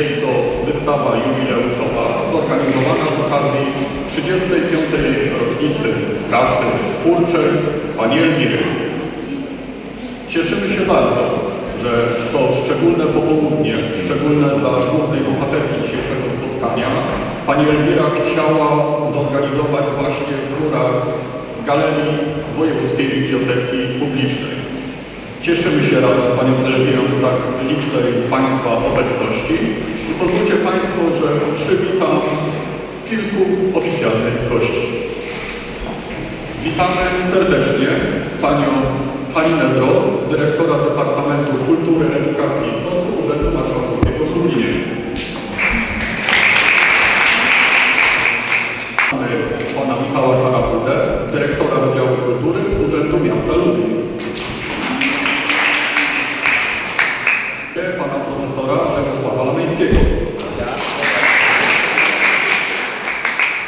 Jest to wystawa jubileuszowa zorganizowana z okazji 35. rocznicy pracy twórczej pani Elwiry. Cieszymy się bardzo, że to szczególne popołudnie, szczególne dla głównej bohaterki dzisiejszego spotkania, pani Elwira chciała zorganizować właśnie w murach Galerii Wojewódzkiej Biblioteki Publicznej. Cieszymy się razem z Panią Elwirą z tak licznej Państwa obecności i pozwólcie Państwo, że przywitam kilku oficjalnych gości. Witamy serdecznie Panią Halinę Drozd, dyrektora Departamentu Kultury, Edukacji i Sportu Urzędu Marszałkowskiego w Lublinie. Pana Michała Harapudę, dyrektora Wydziału Kultury Urzędu Miasta Lublin. Pana profesora Legosława Lameńskiego.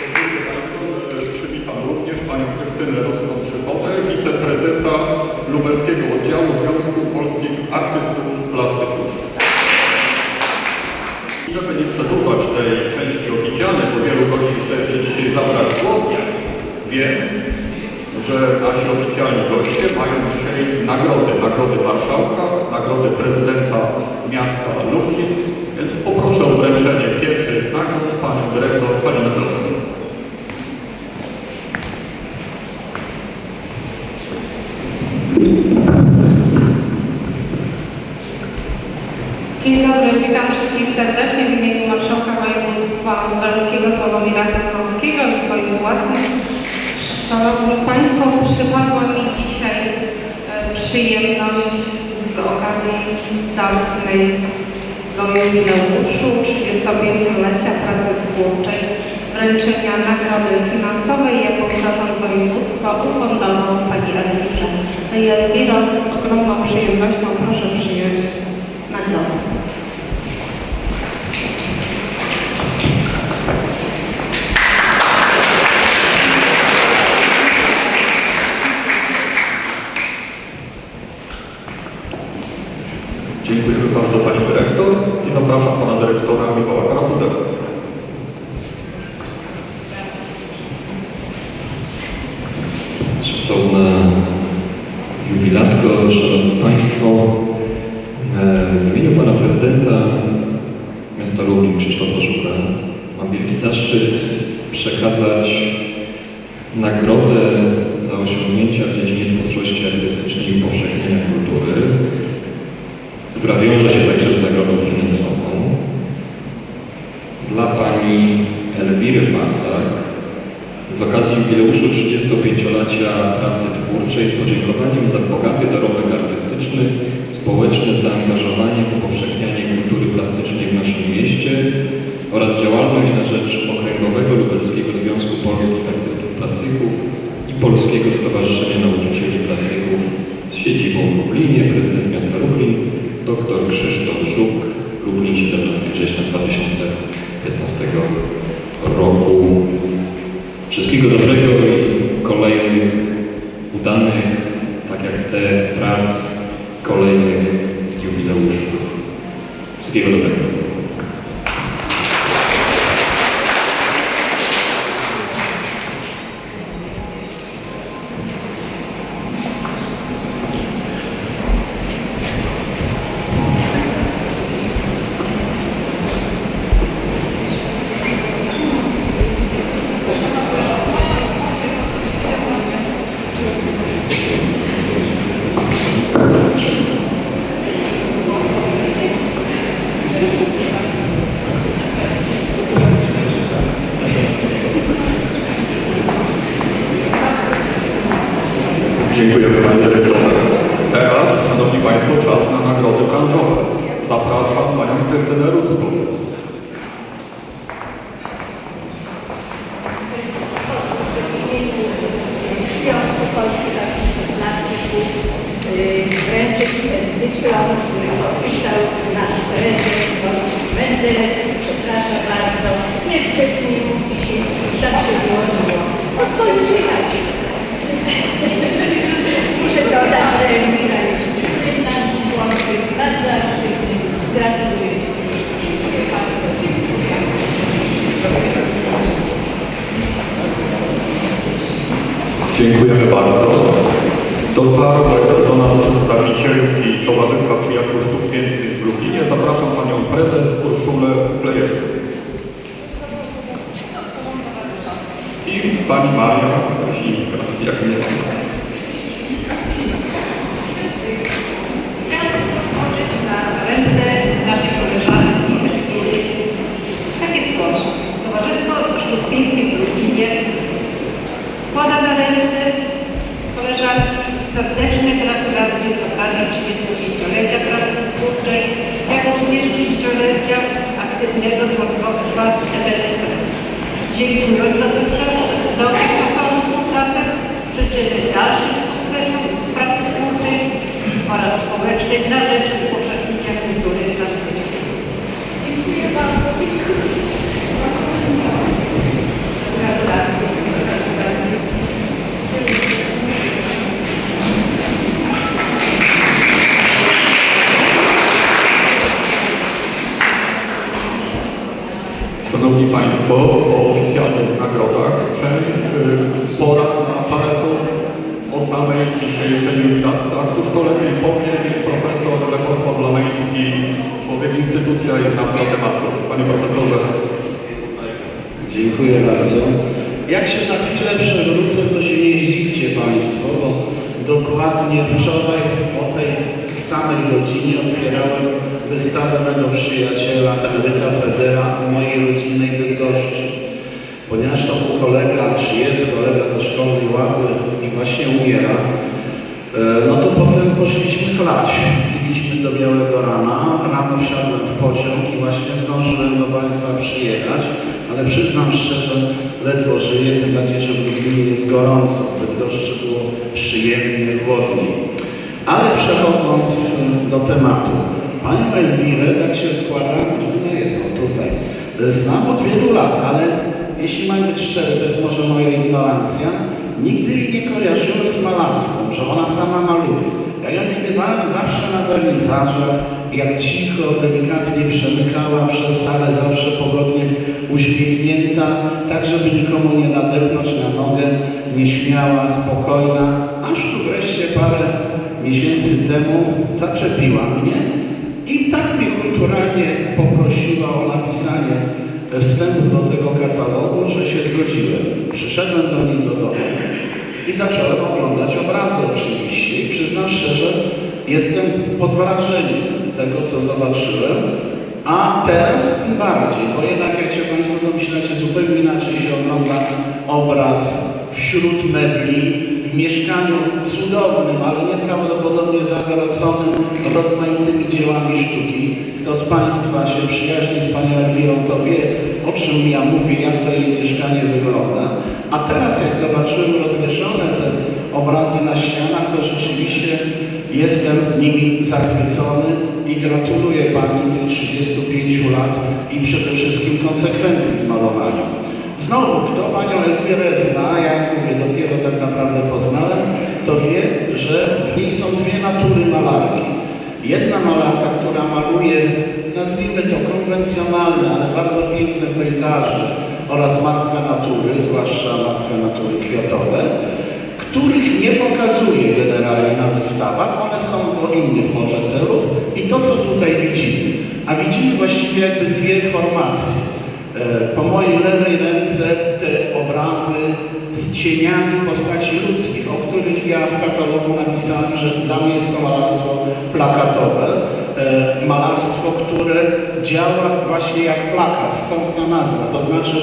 Pozwólcie Państwo, że przywitam również Panią Krystynę Ruską-Przychodę, wiceprezesa Lubelskiego Oddziału Związku Polskich Artystów Plastyków. Żeby nie przedłużać tej części oficjalnej, bo wielu gości chce jeszcze dzisiaj zabrać głos, wiem, że nasi oficjalni goście mają dzisiaj nagrody. Nagrody Marszałka, nagrody prezydenta miasta Lublin, więc poproszę o wręczenie pierwszej z nagród panią dyrektor Halinę Droską. Dzień dobry, witam wszystkich serdecznie w imieniu Marszałka Województwa Lubelskiego Sławomira Sosnowskiego i swoim własnym. Szanowni Państwo, przypadła mi dzisiaj e, przyjemność z okazji zacnego jubileuszu 35-lecia pracy twórczej wręczenia nagrody finansowej, jaką Zarząd Województwa ufundował Pani Elwirze. Pani Elwiro, z ogromną przyjemnością proszę przyjąć nagrodę. Dziękujemy bardzo pani dyrektor i zapraszam pana dyrektora Michała Karabudę. Szacowna jubilatko, Szanowni Państwo, e, w imieniu Pana Prezydenta Miasta Lublin Krzysztofa Żuka mam wielki zaszczyt przekazać nagrodę za osiągnięcia w dziedzinie twórczości artystycznej i upowszechniania kultury, która wiąże się także z nagrodą finansową dla Pani Elwiry Wasak z okazji jubileuszu 35-lecia pracy twórczej z podziękowaniem za bogaty dorobek artystyczny, społeczne zaangażowanie w upowszechnianie kultury plastycznej w naszym mieście oraz działalność na rzecz Okręgowego Lubelskiego Związku Polskich Artystów Plastyków i Polskiego Stowarzyszenia Nauczycieli Plastyków z siedzibą w Lublinie, prezydent miasta Lublin, dr Krzysztof Żuk, Lublin 17 września 2015 roku. Wszystkiego dobrego i kolejnych udanych, tak jak te prac, kolejnych jubileuszów. Wszystkiego dobrego. Dziękujemy panie dyrektorze. Teraz, szanowni państwo, czas na nagrody branżowe. Zapraszam panią Krystynę Rudzką. Związku Polskich Artystów Plastyków y, wręczyć ten dyplom, który podpisał nasz prezes Wojciech Menzeles. Przepraszam bardzo, niestety nie mógł dzisiaj przyjść, tak się złożyło. Odpoczynajcie. Muszę dodać, że Elmira jest czynnym naszym członkiem, bardzo aktywnym. Gratuluję Dziękujemy bardzo. Dotarły do nas przedstawicielki Towarzystwa Przyjaciół Sztuk Pięknych w Lublinie. Zapraszam Panią Prezes Urszulę Klejewską. I Pani Maria Krasińska, jak nie Chciałabym otworzyć na ręce naszej koleżanki Elwiry takie słowa. Towarzystwo Sztuk w Lublinie składa na ręce koleżanki serdeczne gratulacje z okazji 35-lecia pracy twórczej, jak również 30-lecia aktywnego członkostwa w TBSP. Dziękując za dotychczas- dotychczasową współpracę, życzymy dalszych sukcesów pracy twórczej oraz społecznej na rzecz upowszechnienia kultury na świecie. Dziękuję bardzo. Dziękuję. Gratulacje. Gratulacje. Szanowni Państwo, o oficjalnych nagrodach. Część y, pora na parę słów o samej dzisiejszej jubilatce. A któż to lepiej powie niż profesor Lekosław Lameński, człowiek instytucja i znawca tematu. Panie profesorze, Dziękuję bardzo. Jak się za chwilę przewrócę, to się nie zdziwcie Państwo, bo dokładnie wczoraj o tej samej godzinie otwierałem wystawę mego przyjaciela Henryka Federa w mojej rodzinnej Bydgoszczy. Ponieważ to był kolega, czy jest kolega ze szkolnej ławy i właśnie umiera, E, No to potem do białego rana. Rano wsiadłem w pociąg i właśnie zdążyłem do Państwa przyjechać, ale przyznam szczerze, ledwo żyję, tym bardziej, że w Lublinie jest gorąco. W Bydgoszczy było przyjemnie, chłodniej. Ale przechodząc e, do tematu. Panią Elwirę, tak się składa, nie jest o tutaj. Znam od wielu lat, ale jeśli mam być szczery, to jest może moja ignorancja, nigdy jej nie kojarzyłem z malarstwem, że ona sama maluje. Widywałem zawsze na wernisażach, jak cicho, delikatnie przemykała przez salę, zawsze pogodnie uśmiechnięta, tak żeby nikomu nie nadepnąć na nogę, nieśmiała, spokojna, aż tu wreszcie parę miesięcy temu zaczepiła mnie i tak mnie kulturalnie poprosiła o napisanie wstępu do tego katalogu, że się zgodziłem. Przyszedłem do niej do domu i zacząłem oglądać obrazy oczywiście i przyznam szczerze, jestem pod wrażeniem tego, co zobaczyłem, a teraz tym bardziej, bo jednak jak się Państwo domyślacie, zupełnie inaczej się ogląda obraz wśród mebli, w mieszkaniu cudownym, ale nieprawdopodobnie zagraconym rozmaitymi dziełami sztuki. Kto z Państwa się przyjaźni z Panią Elwirą, to wie, o czym ja mówię, jak to jej mieszkanie wygląda. A teraz jak zobaczyłem rozwieszone te obrazy na ścianach, to rzeczywiście jestem nimi zachwycony i gratuluję Pani tych 35 lat i przede wszystkim konsekwencji w malowaniu. Znowu, kto Panią Elwirę zna, ja jak mówię, dopiero tak naprawdę poznałem, to wie, że w niej są dwie natury malarki. Jedna malarka, która maluje, nazwijmy to konwencjonalne, ale bardzo piękne pejzaże oraz martwe natury, zwłaszcza martwe natury kwiatowe, których nie pokazuje generalnie na wystawach, one są do innych może celów i to, co tutaj widzimy. A widzimy właściwie jakby dwie formacje. E, Po mojej lewej ręce te obrazy z cieniami postaci ludzkich, o których ja w katalogu napisałem, że dla mnie jest to malarstwo plakatowe. E, Malarstwo, które działa właśnie jak plakat, stąd ta nazwa. To znaczy,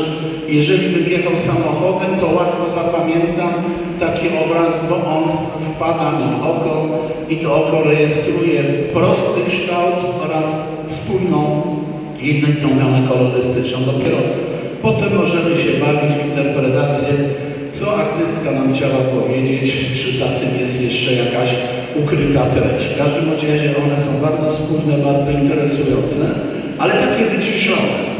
jeżeli bym jechał samochodem, to łatwo zapamiętam taki obraz, bo on wpada mi w oko i to oko rejestruje prosty kształt oraz spójną jednolitą gamę kolorystyczną. Dopiero potem możemy się bawić w interpretację, co artystka nam chciała powiedzieć, czy za tym jest jeszcze jakaś ukryta treść. W każdym razie one są bardzo spójne, bardzo interesujące, ale takie wyciszone.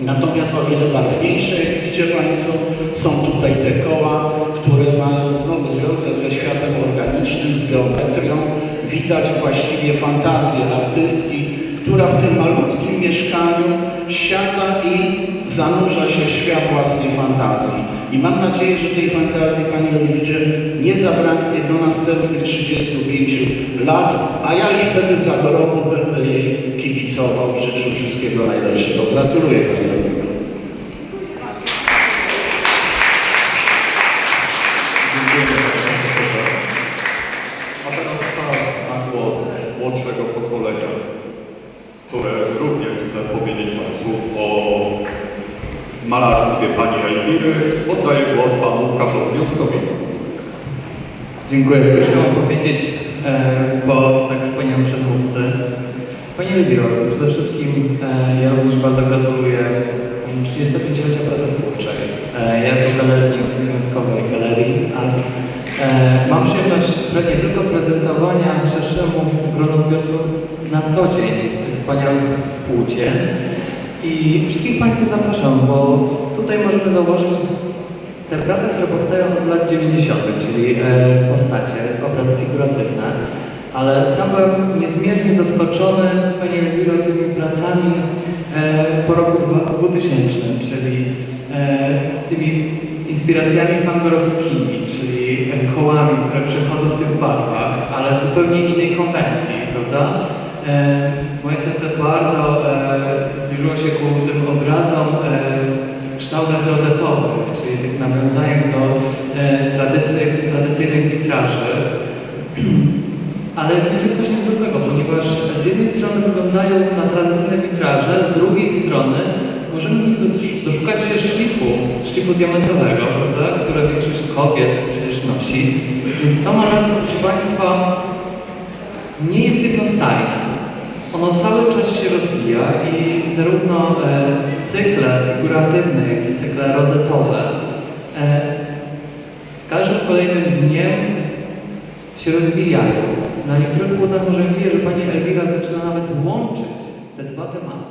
Natomiast o wiele barwniejsze, jak widzicie Państwo, są tutaj te koła, które mają znowu związek ze światem organicznym, z geometrią. Widać właściwie fantazję artystki, która w tym malutkim mieszkaniu siada i zanurza się w świat własnej fantazji. I mam nadzieję, że tej fantazji Pani Elwirze nie zabraknie do następnych 35 lat, a ja już wtedy za roku będę jej kibicował i życzył wszystkiego najlepszego. Gratuluję Pani Elwiro. Dziękuję panie profesorze. A teraz czas na głos młodszego pokolenia, które również chce powiedzieć parę słów o malarstwie pani Elwiry. Oddaję głos panu Łukaszowi Wiązkowi. Dziękuję, co chciałem powiedzieć e, po tak wspaniałym przedmówcy. Panie Elwiro, przede wszystkim e, ja również bardzo gratuluję 35-lecia pracy twórczej. E, ja jako galernik Związkowej Galerii Art mam przyjemność nie tylko prezentowania szerszemu gronu odbiorców na co dzień tych wspaniałych płócie i wszystkich Państwa zapraszam, bo tutaj możemy zauważyć te prace, które powstają od lat 90., czyli e, postacie, obrazy figuratywne, ale sam byłem niezmiernie zaskoczony, Panie Elwiro, tymi pracami e, po roku dwa- 2000, czyli e, tymi inspiracjami fangorowskimi, czyli kołami, które przechodzą w tych barwach, ale w zupełnie innej konwencji, prawda? Moje serce bardzo zbliżyło się ku tym obrazom kształtach rozetowych, czyli tych nawiązaniach do e, tradycy, tradycyjnych witraży. Ale nich jest coś niezwykłego, ponieważ z jednej strony wyglądają na tradycyjne witraże, z drugiej strony możemy doszukać się szlifu, szlifu diamentowego, prawda, które większość kobiet przecież nosi. Więc to malarstwo, proszę Państwa, nie jest jednostajne. Ono cały czas się rozwija i zarówno e, cykle figuratywne, jak i cykle rozetowe e, z każdym kolejnym dniem się rozwijają. Na niektórych płótnach może widać, że Pani Elwira zaczyna nawet łączyć te dwa tematy